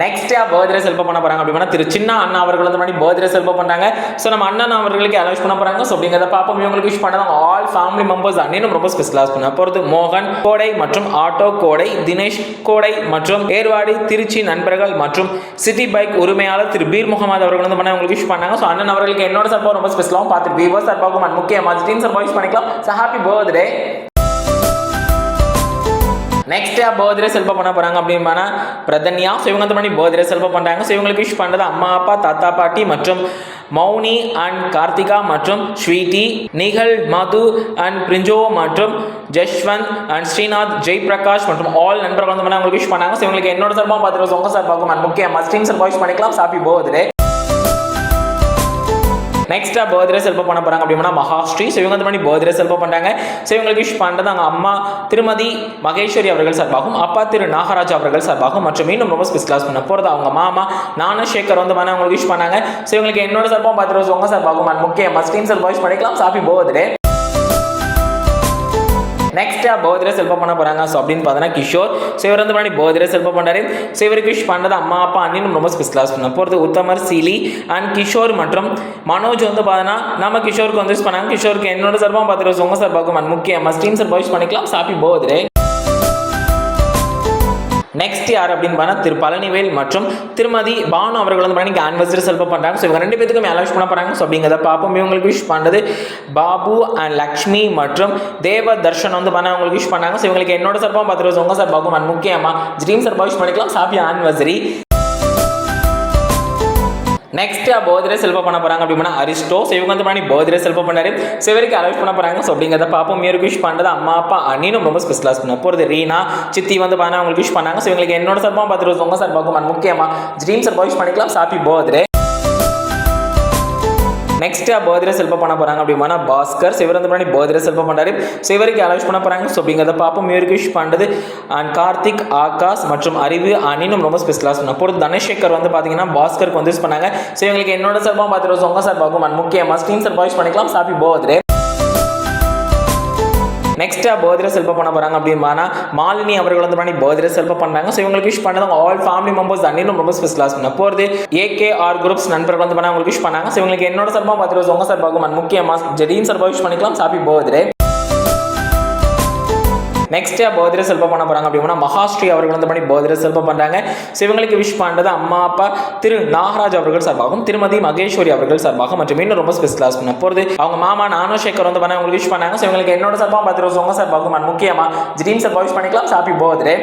Next birthday செல்ப பண்ண போறாங்க. அப்படின்னா திரு சின்ன அண்ணா அவர்கள் வந்து மாதிரி பர்த்டே செல்ப பண்ணாங்க ஸோ நம்ம அண்ணன் அவர்களுக்கு அலோஸ் பண்ண போறாங்க? ஸோ அப்படிங்கிறத பார்ப்போம். இவங்களுக்கு விஷ் பண்ணாங்க ஆல் ஃபேமிலி மெம்பர்ஸ் அண்ணனும் ரொம்ப ஸ்பெஷலாக பண்ண போகிறது மோகன் கோடை மற்றும் ஆட்டோ கோடை தினேஷ் கோடை மற்றும் ஏர்வாடி திருச்சி நண்பர்கள் மற்றும் சிட்டி பைக் உரிமையாளர் திரு பீர் முகமது அவர்கள் வந்து பண்ண உங்களுக்கு விஷ் பண்ணாங்க. ஸோ அண்ணன் அவர்களுக்கு என்னோட சார்பாக ரொம்ப ஸ்பெஷலாகவும் பார்த்து வீவர் சார்பாகவும் முக்கியமாக டீம் சார்பாக விஷ் பண்ணிக்கலாம். So happy birthday next birthday செல்ஃபா பண்ண போறாங்க அப்படின்னா பிரதன்யா. ஸோ இவங்க வந்து பண்ணி பர்த்டே செல்ஃபா பண்றாங்க. ஸோ இவங்களுக்கு விஷ் பண்றது அம்மா அப்பா தாத்தா பாட்டி மற்றும் மௌனி அண்ட் கார்த்திகா மற்றும் ஸ்வீட்டி நிகழ் மது அண்ட் பிரிஞ்சோ மற்றும் ஜஷ்வந்த் அண்ட் ஸ்ரீநாத் ஜெய் பிரகாஷ் மற்றும் ஆல் நண்பர்கள் வந்து பண்ணி அவங்களுக்கு விஷ் பண்ணாங்க. ஸோ இவங்களுக்கு என்னோட சார்பாக பார்த்துருக்கோம். உங்க சார்பாகும் அண்ட் முக்கியமாக ஸ்ட்ரீம் சார் விஷ் பண்ணிக்கலாம். சாப்பி பர்த்டே நெக்ஸ்ட்டாக பர்த்டே செல்ப பண்ண போகிறாங்க அப்படின்னா மகாஸ்ரீ. ஸோ இவங்க வந்து பண்ணி பர்த்டே செல்ப பண்ணுறாங்க ஸோ இவங்களுக்கு விஷ் பண்ணுறது அவங்க அம்மா திருமதி மகேஸ்வரி அவர்கள் சார்பாகும் அப்பா திரு நாகராஜ் அவர்கள் சார்பாகும் மற்றும் இன்னும் ரொம்ப ஸ்பெஷலாக பண்ண போகிறது அவங்க மாமா ஞானசேகர் வந்து மன அவங்களுக்கு விஷ் பண்ணாங்க. ஸோ இவங்களுக்கு என்னோட பத்து பார்த்துட்டு உங்க சார்பாகும் அண்ட் முக்கியமாக ஸ்க்ரீன் சார் வாய்ஸ் பண்ணிக்கலாம் சாப்பி பர்த்டே நெக்ஸ்ட்டாக பர்த்டே செல்ப பண்ண போகிறாங்க ஸோ அப்படின்னு பார்த்தோன்னா கிஷோர். ஸோ இவர் வந்து பண்ணி பர்த்டே செல்ப பண்ணாரு ஸோ இவருக்கு விஷ் பண்ணது அம்மா அப்பா அண்ணன் ரொம்ப ஸ்பெஷலாக பண்ண. போகிறது உத்தமர் சீலி அண்ட் கிஷோர் மற்றும் மனோஜ் வந்து பார்த்தோன்னா நம்ம கிஷோருக்கு வந்து பண்ணாங்க. கிஷோருக்கு என்னோட சார்பாக பார்த்துட்டு உங்க சார்பாகும் அண்ட் முக்கியமாக ஸ்டீம் சார் விஷ் பண்ணிக்கலாம். ஹாப்பி பர்த்டே நெக்ஸ்ட் யார் அப்படின்னு பார்த்தா திரு பழனிவேல் மற்றும் திருமதி பானு அவர்கள் வந்து பார்த்தீங்கன்னா ஆனிவர்சரி செல்ப பண்ணுறாங்க ஸோ இவங்க ரெண்டு பேத்துக்கும் அலௌன்ஸ் பண்ண போகிறாங்க ஸோ அப்படிங்கிறத பார்ப்போம். இவங்களுக்கு விஷ் பண்ணுறது பாபு அண்ட் லக்ஷ்மி மற்றும் தேவ தர்ஷன் வந்து பண்ண அவங்களுக்கு விஷ் பண்ணாங்க. ஸோ இவங்களுக்கு என்னோட சார்பாக பார்த்துருவோம் உங்க சார்பாகும் அண்ட் முக்கியமாக ட்ரீம் சார்பாக விஷ் பண்ணிக்கலாம். ஹாப்பி ஆனிவர்சரி நெக்ஸ்ட் பர்த்டே செல்ப பண்ண போறாங்க அப்படின்னா அரிஸ்டோ ஸோ இவங்க வந்து பண்ணி பர்த்டே செல்ப பண்ணாரு. சிவருக்கு இவருக்கு பண்ண போறாங்க. ஸோ அப்படிங்கிறத பார்ப்போம். இவருக்கு விஷ் பண்ணுறது அம்மா அப்பா அண்ணினும் ரொம்ப ஸ்பெஷலாக பண்ண போகிறது ரீனா சித்தி வந்து பண்ண அவங்களுக்கு விஷ் பண்ணாங்க. ஸோ இவங்களுக்கு என்னோட சார்பாக பார்த்துட்டு உங்க சார்பாகும் and முக்கியமாக ட்ரீம் சார்பாக விஷ் பண்ணிக்கலாம் சாப்பி பர்த்டே நெக்ஸ்ட் பர்த்டே செல்ப பண்ண போறாங்க அப்படின்னா பாஸ்கர். இவர் வந்து பண்ணி பர்த்டே செல்ப பண்ணாரு ஸோ இவருக்கு அலௌஸ் பண்ண போறாங்க. ஸோ அப்படிங்கிறத பார்ப்போம். இவருக்கு விஷ் பண்ணுறது அண்ட் கார்த்திக் ஆகாஷ் மற்றும் அறிவு அனினும் ரொம்ப ஸ்பெஷலாக சொன்ன பொறுத்து தனசேகர் வந்து பார்த்தீங்கன்னா பாஸ்கருக்கு வந்து யூஸ் பண்ணாங்க. ஸோ இவங்களுக்கு என்னோட சார்பாக பார்த்துட்டு உங்க சார்பாகும் அண்ட் முக்கியமாக ஸ்க்ரீன் சார் வாய்ஸ் பண்ணிக்கலாம். ஹாப்பி பர்த்டே நெக்ஸ்ட் பர்த்டே செல்ஃபாக பண்ண போறாங்க அப்படின்னா மாலினி அவர்கள் வந்து பண்ணி பர்த்டே செல்ஃபாக பண்ணுறாங்க ஸோ இவங்களுக்கு விஷ் பண்ணது ஆல் ஃபேமிலி மெம்பர்ஸ் அன்னிலும் ரொம்ப ஸ்பெஷலாக பண்ண போகிறது ஏகே ஆர் குரூப்ஸ் நண்பர்கள் வந்து பண்ண அவங்களுக்கு விஷ் பண்ணாங்க. ஸோ இவங்களுக்கு என்னோட சார்பாக பார்த்துட்டு உங்க சார்பாகும் அண்ட் முக்கியமாக ஜெடீன் சார்பாக விஷ் பண்ணிக்கலாம். ஹாப்பி பர்த்டே நெக்ஸ்ட் பர்த்டே செல்ப பண்ண போறாங்க அப்படின்னா மகாஸ்ரீ அவர்கள் வந்து பண்ணி பர்த்டே செல்ப பண்றாங்க. ஸோ இவங்களுக்கு விஷ் பண்ணுறது அம்மா அப்பா திரு நாகராஜ் அவர்கள் சார்பாகவும் திருமதி மகேஸ்வரி அவர்கள் சார்பாகவும் மற்றும் இன்னும் ரொம்ப ஸ்பெஷலாக பண்ண போகிறது அவங்க மாமா ஞானசேகர் வந்து பண்ண அவங்களுக்கு விஷ் பண்ணாங்க. ஸோ இவங்களுக்கு என்னோட சார்பாக பார்த்துட்டு உங்க சார்பாகவும் முக்கியமாக ட்ரீம் சார்பாக விஷ் பண்ணிக்கலாம். ஹாப்பி பர்த்டே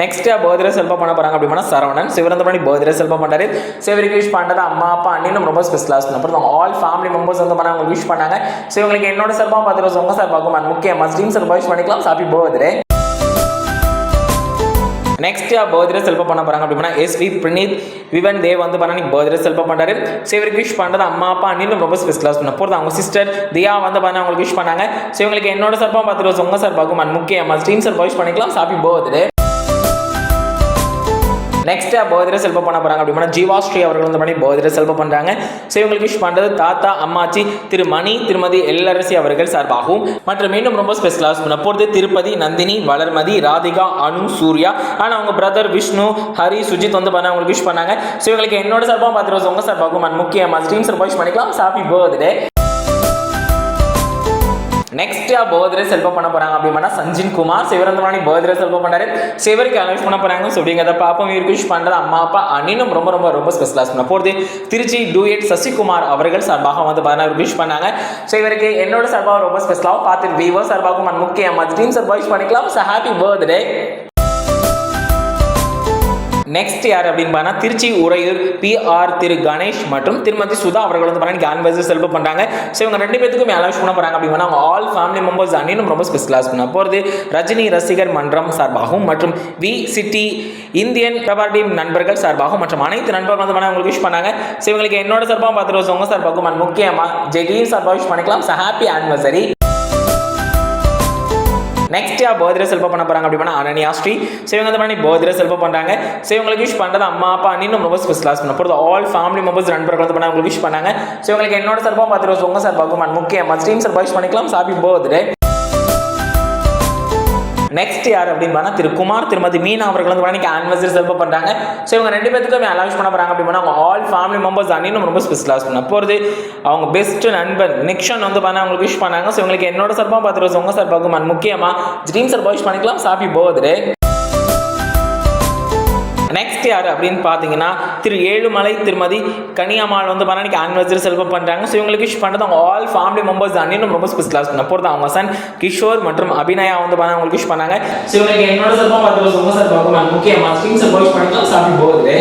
நெக்ஸ்ட் பர்த்டே செல்ப பண்ண போறாங்க அப்படின்னா சரவணன். சிவரந்த பண்ணி பர்த்டே செல்ப பண்ணாரு ஸோ இவருக்கு விஷ் பண்ணுறது அம்மா அப்பா அண்ணனும் ரொம்ப ஸ்பெஷலாக பண்ண அப்புறம் ஆல் ஃபேமிலி மெம்பர்ஸ் வந்து பண்ண அவங்க விஷ் பண்ணாங்க. ஸோ இவங்களுக்கு என்னோட சார்பாக பார்த்துட்டு உங்க சார்பாகும் and முக்கியமாக ட்ரீம் சார்பாக விஷ் பண்ணிக்கலாம். ஹாப்பி பர்த்டே நெக்ஸ்ட் பர்த்டே செல்ப பண்ண போறாங்க அப்படின்னா எஸ் வி பிரணீத் விவன் தேவ் வந்து பண்ணி பர்த்டே செல்ப பண்றாரு. ஸோ இவருக்கு விஷ் பண்ணுறது அம்மா அப்பா அண்ணிலும் ரொம்ப ஸ்பெஷலாக பண்ண போகிறது அவங்க சிஸ்டர் தியா வந்து பண்ண அவங்களுக்கு விஷ் பண்ணாங்க. ஸோ இவங்களுக்கு என்னோட சார்பாக பார்த்துட்டு உங்க சார்பாகும் and முக்கியமாக ஸ்ட்ரீம் சார்பாக விஷ் பண்ணிக்கலாம். ஹாப்பி பர்த்டே நெக்ஸ்ட் பர்த்டே செல்ப பண்ண போறாங்க. அப்படின்னா ஜீவாஸ்ரீ அவர்கள் வந்து பண்ணி பர்த்டே செல்ப பண்றாங்க. ஸோ இவங்களுக்கு விஷ் பண்றது தாத்தா அம்மாச்சி திரு மணி திருமதி எல்லரசி அவர்கள் சார்பாகவும் மற்றும் மீண்டும் ரொம்ப ஸ்பெஷலாக பண்ண போகிறது திருப்பதி நந்தினி வளர்மதி ராதிகா அனு சூர்யா. ஆனால் அவங்க பிரதர் விஷ்ணு ஹரி சுஜித் வந்து பண்ண அவங்களுக்கு விஷ் பண்ணாங்க. ஸோ இவங்களுக்கு என்னோட சார்பாக பார்த்துருவோம் உங்க சார்பாகவும் and முக்கியமாக ஸ்ட்ரீம் சார்பாக விஷ் பண்ணிக்கலாம். ஹாப்பி பர்த்டே நெக்ஸ்ட் பர்த்டே செல்ப பண்ண போறாங்க அப்படின்னா சஞ்சின் குமார் சிவரந்தமானி பர்த்டே செல்ப பண்ணாரு சிவருக்கு அனௌன்ஸ் பண்ண போறாங்க. ஸோ அப்படிங்கிறத பாப்போம் இவருக்கு விஷ் பண்றது அம்மா அப்பா அண்ணினும் ரொம்ப ரொம்ப ரொம்ப ஸ்பெஷலாக பண்ண போகிறது திருச்சி டூயட் சசிகுமார் அவர்கள் சார்பாக வந்து பார்த்தீங்கன்னா விஷ் பண்ணாங்க. ஸோ இவருக்கு என்னோட சார்பாக ரொம்ப ஸ்பெஷலாக பார்த்து விவோ சார்பாகவும் முக்கியமாக டீம் சார்பாக விஷ் பண்ணிக்கலாம். ஸோ ஹாப்பி பர்த்டே நெக்ஸ்ட் யார் அப்படின்னு பார்த்தா திருச்சி உறையூர் பி ஆர் திரு கணேஷ் மற்றும் திருமதி சுதா அவர்கள் வந்து பார்த்தீங்கன்னா ஆன்வர்சரி செல்ப பண்ணுறாங்க ஸோ இவங்க ரெண்டு பேத்துக்கும் அலௌன்ஸ் பண்ண போகிறாங்க அப்படின்னா அவங்க ஆல் ஃபேமிலி மெம்பர்ஸ் அன்னையும் ரொம்ப ஸ்பெஷலாக பண்ண போகிறது ரஜினி ரசிகர் மன்றம் சார்பாகவும் மற்றும் வி சிட்டி இந்தியன் கபாடி நண்பர்கள் சார்பாகவும் மற்றும் அனைத்து நண்பர்கள் வந்து பண்ண உங்களுக்கு விஷ் பண்ணாங்க. ஸோ இவங்களுக்கு என்னோட சார்பாகவும் பார்த்துட்டு உங்க சார்பாகவும் and முக்கியமாக ஜெகீர் சார்பாக விஷ் பண்ணிக்கலாம். ஸோ ஹாப்பி ஆனிவர்சரி நெக்ஸ்ட் யார் பர்த்டே செலிப்ரேட் பண்ண போறாங்க அப்படின்னா அனன்யா ஸ்ரீ ஸோ இவங்க வந்து பண்ணி பர்த்டே செலிப்ரேட் பண்ணுறாங்க ஸோ இவங்களுக்கு விஷ் பண்ணுறது அம்மா அப்பா இன்னும் ரொம்ப ஸ்பெஷலாக பண்ண போகிறது ஆல் ஃபேமிலி மெம்பர்ஸ் நண்பர்கள் வந்து பண்ண உங்களுக்கு விஷ் பண்ணாங்க. ஸோ இவங்களுக்கு என்னோட சார்பாக பார்த்துருவோம் உங்கள் உங்க அண்ட் முக்கியமாக ஸ்ட்ரீம் சார் விஷ் பண்ணிக்கலாம். ஹாப்பி பர்த்டே நெக்ஸ்ட் யார் அப்படின்னு பார்த்தா திரு குமார் திருமதி மீனா அவர்கள் வந்து பண்ணி ஆனிவர்சரி செலிப்ரேட் பண்ணுறாங்க ஸோ இவங்க ரெண்டு பேத்துக்கும் அலவுன்ஸ் பண்ண போகிறாங்க அப்படின்னு அவங்க ஆல் ஃபேமிலி மெம்பர்ஸ் அன்னியும் ரொம்ப ஸ்பெஷலாக பண்ண போகிறது அவங்க பெஸ்ட் நண்பன் நிக்ஷன் வந்து பண்ண அவங்களுக்கு விஷ் பண்ணாங்க. ஸோ இவங்களுக்கு என்னோட சார்பாக பார்த்துருவோம். ரோஸ் உங்க சார்பாகும் முக்கியமாக ட்ரீம் சார் விஷ் பண்ணிக்கலாம். சாப்பி போகுது நெக்ஸ்ட் யார் அப்படின்னு பார்த்தீங்கன்னா திரு ஏழுமலை திருமதி கனியம்மாள் வந்து பண்ணி ஆனிவர்சரி செலிப்ரேட் பண்ணுறாங்க ஸோ இவங்களுக்கு விஷ் பண்ணுறது அவங்க ஆல் ஃபேமிலி மெம்பர்ஸ் அன்னியும் ரொம்ப ஸ்பெஷலாக பண்ண போகிறது அவங்க சன் கிஷோர் மற்றும் அபிநயா வந்து பண்ண அவங்களுக்கு விஷ் பண்ணாங்க. ஸோ இவங்களுக்கு என்னோட சிறப்பாக பார்த்து ரொம்ப சார் பார்க்கலாம் முக்கியமாக ஸ்ட்ரீம் சார் பண்ணிக்கலாம். சாப்பிட்டு போகுது.